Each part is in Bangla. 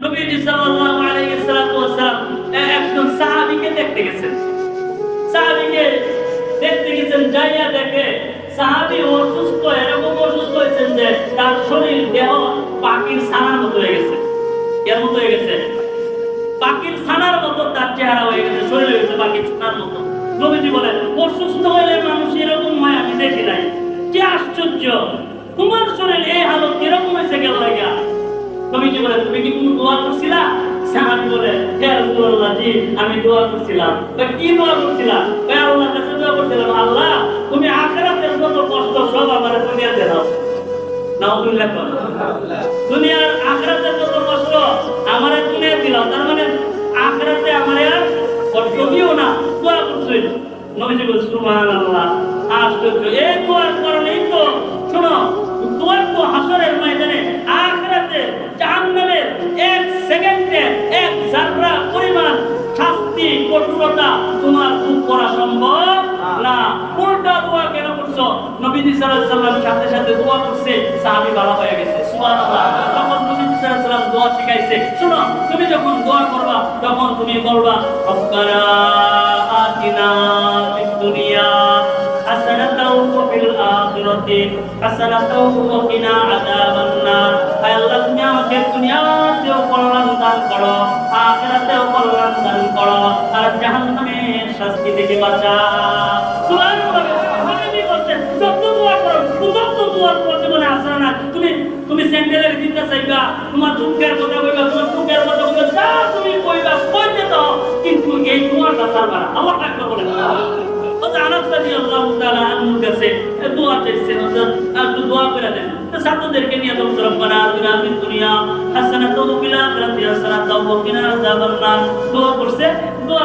নবীজি সাল্লাল্লাহু আলাইহি ওয়াসাল্লাম একজন সাহাবীকে দেখতে গেছেন। সাহাবীকে দেখতে গেছেন, যাইয়া দেখে সাহাবী অসুস্থ, এরকম অসুস্থ হয়েছেন যে তার শরীর, দেহ পাখির ছানার মতো হয়ে গেছে। এর মতো হয়ে গেছে। পাখির ছানার মতো, তার চেহারা হয়ে গেছে, শরীর হয়ে গেছে পাখির ছানার মতো। নবীজি বলেন, অসুস্থ হইলে মানুষ এরকম হয়, আমি দেখি নাই। কি আশ্চর্য! তোমার শরীর এই হালত কীরকম হয়েছে সাহাবী বলে কষ্ট সব আমার দুনিয়াতে দুনিয়া দিলাম তার মানে আখিরাতে আমারে আর কষ্ট দিও না। দোয়া করছিস নবীজি বলে সুবহানাল্লাহ, আশ্চর্য। এই দোয়ার কারণেই শাস্তি কঠোরতা তোমার খুব করা সম্ভব? না। উল্টা দোয়া কেন করছ? নবীজি সাল্লাম সাথে সাথে দোয়া করছে সাহাবী ভালো হয়ে গেছে। সুবহানাল্লাহ। তখন নবীজি সাল্লাম দোয়া শিখাইছে শুনো তুমি যখন দোয়া করবা তখন তুমি বলবা রব্বানা আতিনা ফিদ দুনিয়া হাসানাতাও ওয়া ফিল আখিরাতি হাসানাতাও ওয়া কিনা আযাবান নার। আল্লাহ শাস্তি থেকে সুবহানাল্লাহ নবীজি বলছেন, যত দোয়া করো, যত দোয়া না তোমার তোমার তো রব্বানা আতিনা কিনা আযাবান নার। দোয়া করছে, দোয়া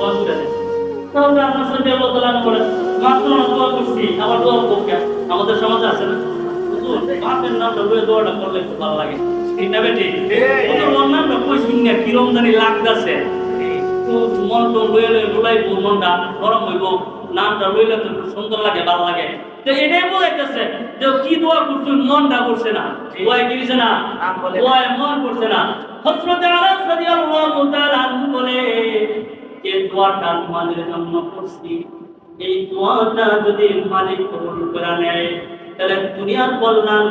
দোয়া করে দেন তখন আনাস রাদিয়াল্লাহু তাআলা বলেন মাত্র না দোয়া করছি আবার দোয়া করব আমাদের সমাজে আছে না? বাপের নামটা বলে দোয়াটা করলে খুব ভালো লাগে। ঠিক না বেটি? ওর নামটা কই শুনিয়া কিরম জানি লাগতাছে। তো মন তো লইলে লুলাইব মনটা গরম হইব। নামটা লইলে তো সুন্দর লাগে ভালো লাগে। তো এটাই বলাইতেছে যে কি দোয়া করছ মনটা করছে না। দিছে না? মন করছে না। আনাস রাদিয়াল্লাহু দোয়াটা তোমাদের জন্য করছি। এই দোয়াটা যদি মালিক কবুল করে নেয় তাহলে দুনিয়ার কল্যাণ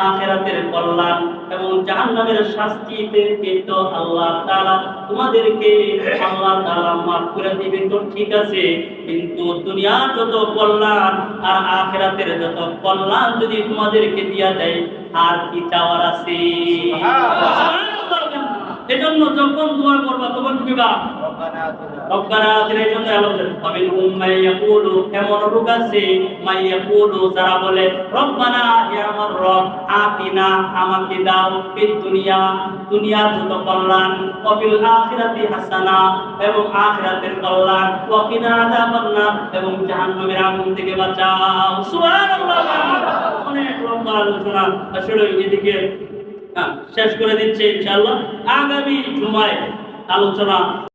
আখেরাতের কল্যাণ এবং জাহান্নামের শাস্তি থেকে তো আল্লাহ তাআলা তোমাদেরকে আল্লাহ তাআলা মাফ করে দিবে তো ঠিক আছে কিন্তু দুনিয়ার যত কল্যাণ আর আখেরাতের যত কল্যাণ যদি তোমাদেরকে দিয়া দেয় আর কি চাওয়ার আছে? এজন্য যখন দোয়া করবা তখন কি রব্বানা আতিনা জন্য ইয়াকুলু এমন লোক আছে মাই ইয়াকুলু, যারা বলে, রব্বানা, হে আমার রব, আতিনা, আমাকে দাও দুনিয়া যত কল্যাণ আখিরাতি হাসানা, এবং আখিরাতের কল্যাণ এবং জাহান্নামের আগুন থেকে বাঁচাও। সুবহানাল্লাহ। অনেক লম্বা আলোচনা আসলে এদিকে শেষ করে দিচ্ছে ইনশাআল্লাহ। আগামী জুমায় আলোচনা